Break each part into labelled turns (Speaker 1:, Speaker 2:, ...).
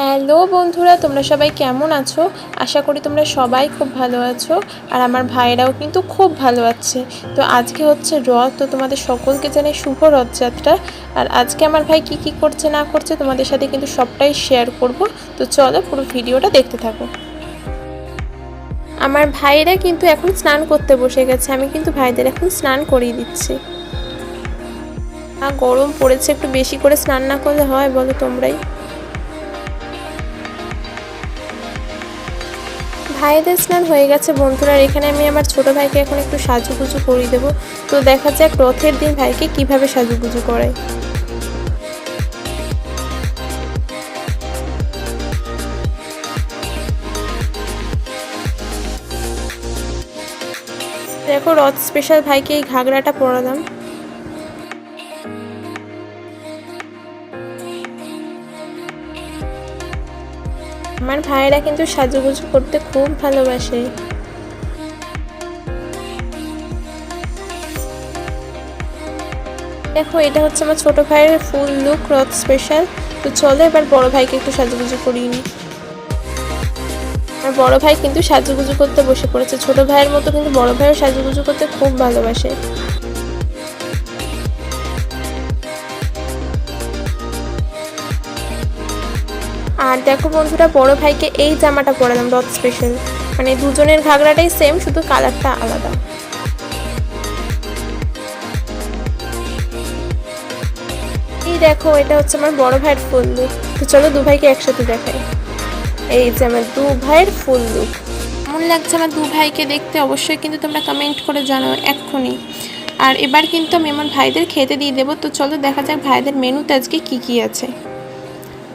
Speaker 1: Hello বন্ধুরা, তোমরা সবাই কেমন আছো? আশা করি তোমরা সবাই খুব ভালো আছো আর আমার ভাইরাও কিন্তু খুব ভালো আছে। তো আজকে হচ্ছে রথ, তো তোমাদের সকলকে জানাই শুভ রথযাত্রা। আর আজকে আমার ভাই কি কি করছে, না করছে, তোমাদের সাথে কিন্তু সবটাই শেয়ার করব। তো চলো পুরো ভিডিওটা দেখতে থাকো। আমার ভাইরা কিন্তু এখন স্নান করতে বসে গেছে, আমি কিন্তু ভাইদের এখন স্নান করিয়ে দিচ্ছি। আর গরম পড়েছে, একটু বেশি করে স্নান না করলে হয় বলো তোমরাই। ভাইদের স্নান হয়ে গেছে, বন্ধুরা। এখানে আমি আমার ছোট ভাইকে এখন একটু সাজুগুজু করিয়ে দেবো। তো দেখা যাক রথের দিন ভাইকে কীভাবে সাজুগুজু করায়। দেখো, রথ স্পেশাল ভাইকে এই ঘাগরাটা পরালাম। আমার ভাইয়েরা কিন্তু সাজুগুজু করতে খুব ভালোবাসে। দেখো, এটা হচ্ছে আমার ছোট ভাইয়ের ফুল লুক, রথ স্পেশাল তো চলো এবার বড় ভাইকে একটু সাজুগুজু করিয়ে নিই। আর বড় ভাই কিন্তু সাজুগুজু করতে বসে পড়েছে। ছোট ভাইয়ের মতো কিন্তু বড় ভাইও সাজুগুজু করতে খুব ভালোবাসে। আর দেখো বন্ধুরা, বড় ভাইকে এই জামাটা পরালাম রথ স্পেশাল মানে দুজনের ঘাগরাটাই সেম শুধু কালারটা আলাদা। এই দেখো, এটা হচ্ছে আমার বড় ভাইয়ের ফুল লুক তো চলো দু ভাইকে একসাথে দেখাই। এই যে আমার দু ভাইয়ের ফুল লুক কেমন লাগছে আমার দু ভাইকে দেখতে? অবশ্যই কিন্তু তোমরা কমেন্ট করে জানাও এক্ষুনি। আর এবার কিন্তু আমি আমার ভাইদের খেতে দিয়ে দেবো। তো চলো দেখা যাক ভাইদের মেনুতে আজকে কি কি আছে।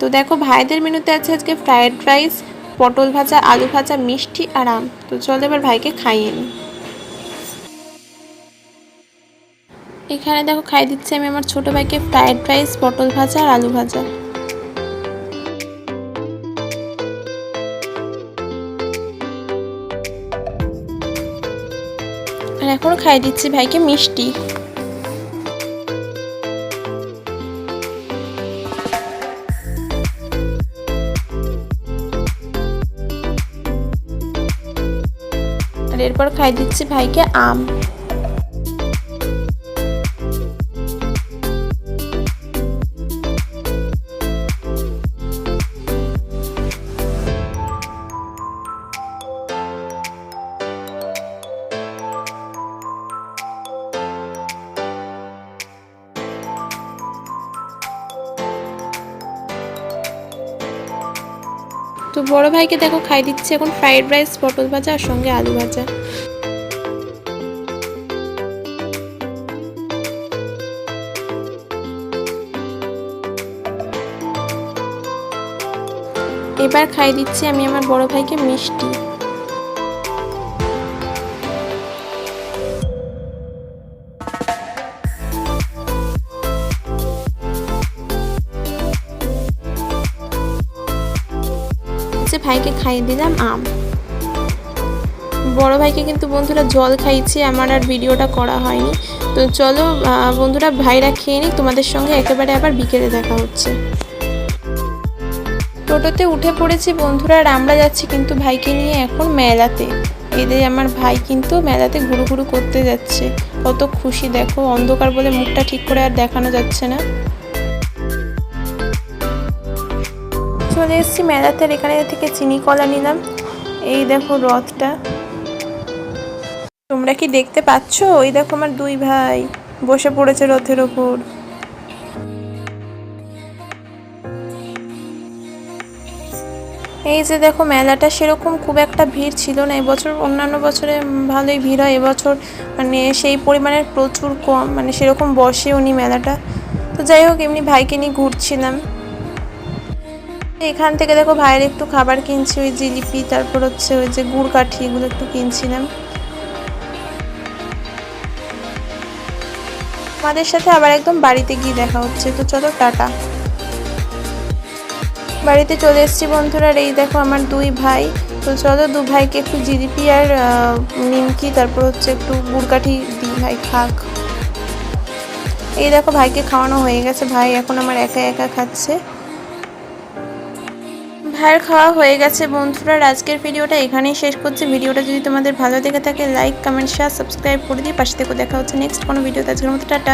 Speaker 1: তো দেখো, ভাইদের মেনুতে আছে আজকে ফ্রায়েড রাইস পটল ভাজা, আলু ভাজা, মিষ্টি আর আম। তো চলো এবার ভাইকে খাইয়ে নিই এখানে দেখো খাই দিচ্ছি আমি আমার ছোট ভাইকে ফ্রায়েড রাইস পটল ভাজা আর আলু ভাজা। আর এখন খাই দিচ্ছি ভাইকে মিষ্টি। এরপর খাই দিচ্ছি ভাইকে আম। তো বড় ভাইকে দেখো খাই দিচ্ছে এখন ফ্রাইড রাইস পটল ভাজা আর সঙ্গে আলু ভাজা। এবার খাই দিচ্ছি আমি আমার বড় ভাইকে মিষ্টি। ভাইকে খাইয়ে দিলাম আম। বড় ভাইকে কিন্তু বন্ধুরা জল খাইয়েছি, আমার আর ভিডিওটা করা হয়নি। তো চলো বন্ধুরা ভাইরা খেয়ে নিক, তোমাদের সঙ্গে একেবারে আবার বিকেলে দেখা হচ্ছে। টোটোতে উঠে পড়েছি বন্ধুরা আর আমরা যাচ্ছি কিন্তু ভাইকে নিয়ে এখন মেলাতে। এদের আমার ভাই কিন্তু মেলাতে ঘুরু ঘুরু করতে যাচ্ছে। কত খুশি, দেখো অন্ধকার বলে মুখটা ঠিক করে আর দেখানো যাচ্ছে না। চলে এসেছি মেলাতে এখানে থেকে চিনি কলা নিলাম। এই দেখো রথটা। তোমরা কি দেখতে পাচ্ছ? ওই দেখো আমার দুই ভাই বসে পড়েছে রথের ওপর। এই যে দেখো মেলাটা সেরকম খুব একটা ভিড় ছিল না। এবছর অন্যান্য বছরে ভালোই ভিড় হয়। এবছর মানে সেই পরিমাণের প্রচুর কম মানে সেরকম বসেও নি মেলাটা। তো যাই হোক, এমনি ভাইকে নিয়ে ঘুরছিলাম। এখান থেকে দেখো ভাইয়ের একটু খাবার কিনছি, ওই জিলিপি, তারপর হচ্ছে ওই যে গুড় কাঠি, এগুলো একটু কিনছিলাম। আমাদের সাথে আবার একদম বাড়িতে গিয়ে দেখা হচ্ছে, তো চলো টাটা। বাড়িতে চলে এসেছি বন্ধুরা এই দেখো আমার দুই ভাই, তো চলো দু ভাইকে একটু জিলিপি আর নিমকি, তারপর হচ্ছে একটু গুড়কাঠি দিই, ভাই খাক। এই দেখো ভাইকে খাওয়ানো হয়ে গেছে, ভাই এখন আমার একা একা খাচ্ছে। ভাইয়ের খাওয়া হয়ে গেছে বন্ধুরা। আজকের ভিডিওটা এখানেই শেষ করছি। ভিডিওটা যদি তোমাদের ভালো দেখে থাকে লাইক কমেন্ট শেয়ার সাবস্ক্রাইব করে দিয়ে পাশে থেকে দেখা হচ্ছে নেক্সট কোনো ভিডিওতে। আজকের মতো টাটা।